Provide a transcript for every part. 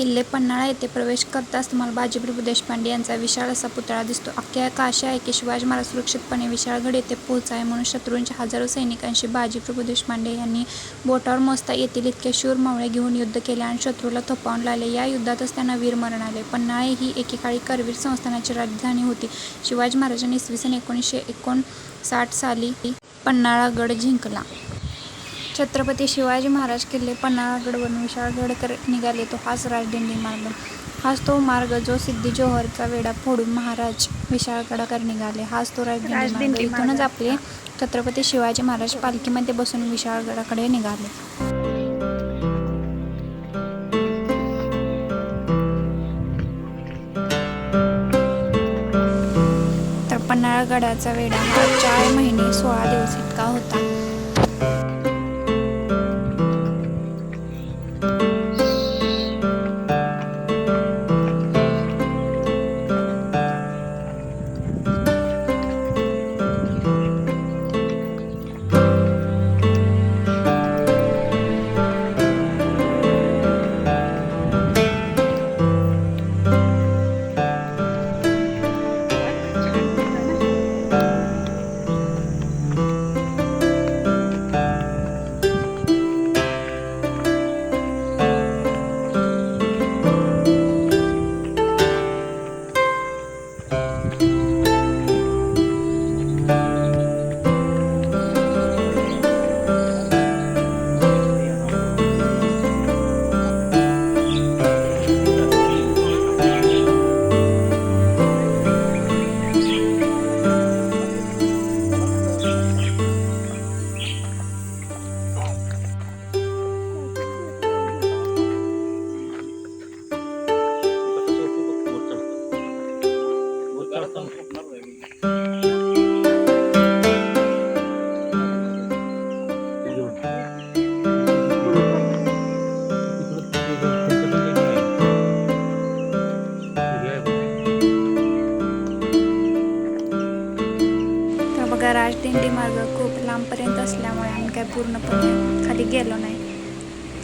किल्ले पन्हाळा येथे प्रवेश करताच तुम्हाला बाजीप्रभू देशपांडे यांचा विशाळ असा पुतळा दिसतो. आख्यायिका अशी आहे की शिवाजी महाराज सुरक्षितपणे विशाळगड येथे पोहोचावे म्हणून शत्रूंच्या हजारो सैनिकांशी बाजीप्रभू देशपांडे यांनी बोटावर मोजता येतील इतके शूर मावळे घेऊन युद्ध केले आणि शत्रूला थोपावून लावले. या युद्धातच त्यांना वीरमरण आले. पन्हाळे ही एकेकाळी करवीर संस्थानाची राजधानी होती. शिवाजी महाराजांनी इसवी सन एकोणीसशे एकोणसाठ साली पन्हाळागड जिंकला. छत्रपती शिवाजी महाराज किल्ले पन्हाळागडवरून विशाळगडकडे निघाले तो हाच राजदिंडी मार्ग. हाच तो मार्ग जो सिद्दी जोहरचा वेढा फोडून महाराज विशाळगडाकडे निघाले. हाच तो राजदिंडी मार्ग. इथूनच आपले छत्रपती शिवाजी महाराज पालखीमध्ये बसून विशाळगडाकडे निघाले. तर पन्हाळगडाचा वेढा हा चार महिने सोळा दिवस इतका होता.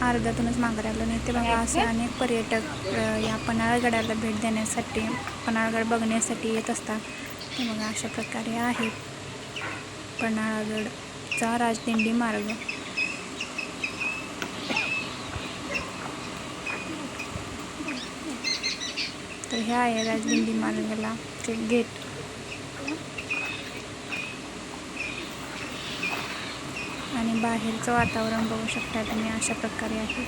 अर्ध्यातूनच मागे राहिलो नाही ते बघा असे अनेक पर्यटक या पन्हाळगडाला भेट देण्यासाठी पन्हाळगड बघण्यासाठी येत असतात. ते बघा अशा प्रकारे आहे. पन्हाळगडचा राजदिंडी मार्ग. तर हे आहे राजदिंडी मार्गाला ते गेट. बाहेरचं वातावरण बघू शकता तुम्ही अशा प्रकारे आहे.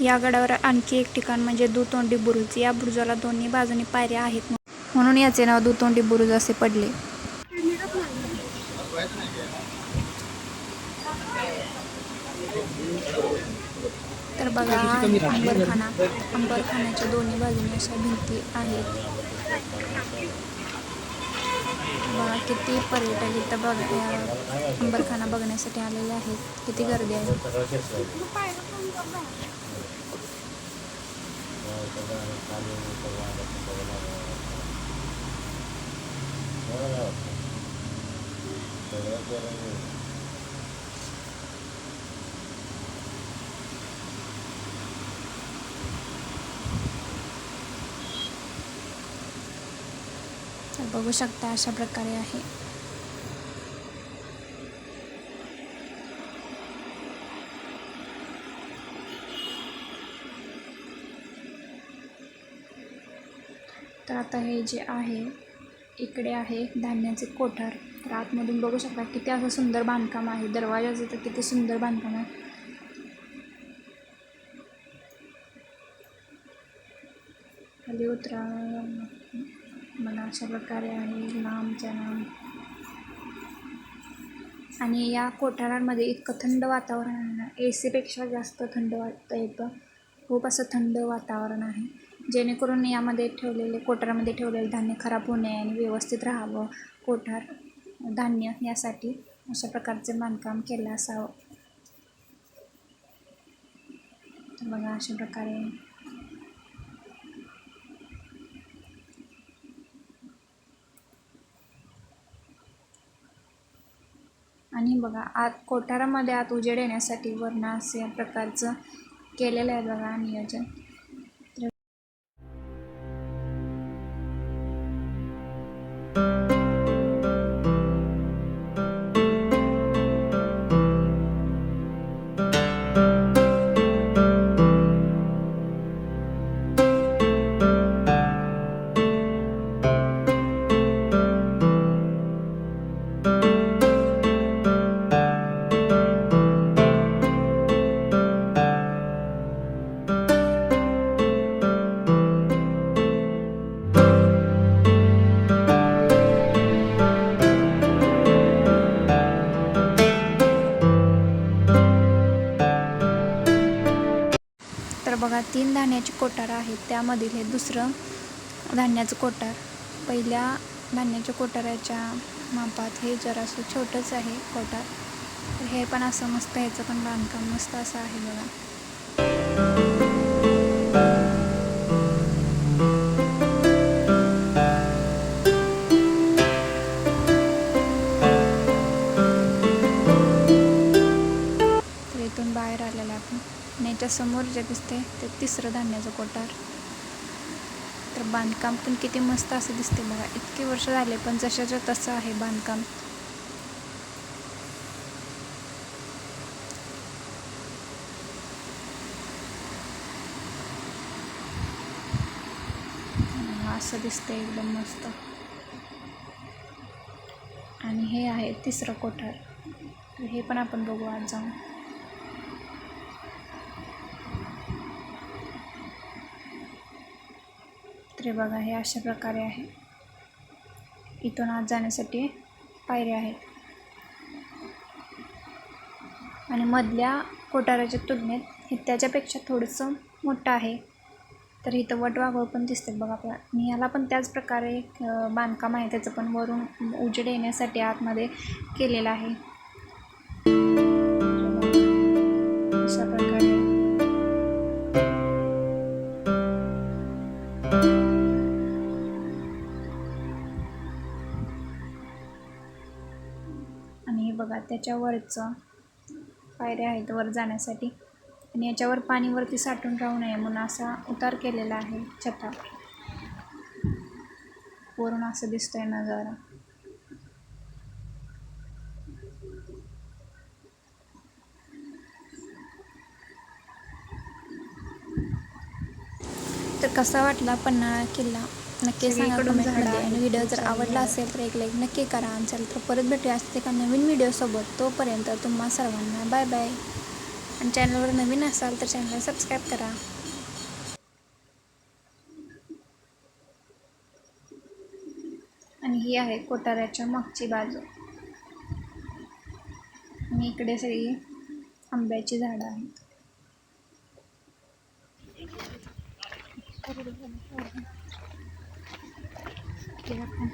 या गडावर आणखी एक ठिकाण म्हणजे दुतोंडी बुरुज. या बुरुजाला दोन्ही बाजूनी पायऱ्या आहेत म्हणून याचे नाव दुतोंडी बुरुज असे पडले. तर बघा हा आहे. अंबरखाना अंबरखान्याच्या दोन्ही बाजूने अशा भिंती आहेत. बघा किती पर्यटक इथं बघ या अंबरखाना बघण्यासाठी आलेले आहेत. किती गर्दी आहे. बघू शकता अशा प्रकारे आहे. तर आता हे जे आहे इकडे आहे धान्याचे कोठार. तर आतमधून बघू शकता किती असं सुंदर बांधकाम आहे. दरवाजाचं तर किती सुंदर बांधकाम आहे. खाली उतरा. मला अशा प्रकारे आहे. लांबच्या लांब. आणि या कोठारांमध्ये इतकं थंड वातावरण आहे ना. ए सीपेक्षा जास्त थंड वाटतं येतं खूप असं थंड वातावरण आहे. जेणेकरून यामध्ये ठेवलेले कोठारामध्ये ठेवलेले धान्य खराब होऊ नये आणि व्यवस्थित राहावं. कोठार धान्य यासाठी अशा प्रकारचे बांधकाम केलं असावं. बघा अशा प्रकारे बघा आत कोठारामध्ये आत उजेड येण्यासाठी वर्ण असे प्रकारचं केलेलं आहे बघा नियोजन. तीन धान्याची कोटार आहेत त्यामधील हे दुसरं धान्याचं कोटार पहिल्या धान्याच्या कोटाराच्या मापात हे जरासं छोटंच आहे कोटार तर हे पण असं मस्त ह्याचं पण बांधकाम मस्त असं आहे बघा. आणि समोर जे दिसते ते तिसरं धान्याचं कोटार तर बांधकाम पण किती मस्त असं दिसते बघा. इतके वर्ष झाले पण जशाच्या तसं आहे बांधकाम. असं दिसतंय एकदम मस्त. आणि हे आहे तिसरं कोठार. हे पण आपण बघू आज जाऊन. तर बघा हे अशा प्रकारे आहे. इथून आत जाण्यासाठी पायऱ्या आहेत. आणि मधल्या कोठाराच्या तुलनेत हे त्याच्यापेक्षा थोडंसं मोठं आहे. तर इथं वटवाघळ पण दिसते बघा आपल्याला. आणि ह्याला पण त्याच प्रकारे बांधकाम आहे. त्याचं पण वरून उजेड येण्यासाठी आतमध्ये केलेलं आहे. त्याच्यावरचं पायऱ्या आहेत वर जाण्यासाठी. आणि याच्यावर पाणी वरती साठून राहू नये म्हणून असा उतार केलेला आहे छतावर वरून असं दिसतंय नजारा. तर कसा वाटला पन्हाळा किल्ला? नक्की सांगा कमेंटमध्ये आणि व्हिडिओ जर आवडला असेल तर एक लाईक नक्की करा. आणि चल तर परत भेटूया असते एका नवीन व्हिडिओसोबत तोपर्यंत तुम्हा सर्वांना बाय बाय आणि चॅनलवर नवीन असाल तर चॅनलला सबस्क्राईब करा. आणि ही आहे कोटाऱ्याच्या मागची बाजू. आणि इकडे सगळी आंब्याची झाडं आहेत. पुढे এরকম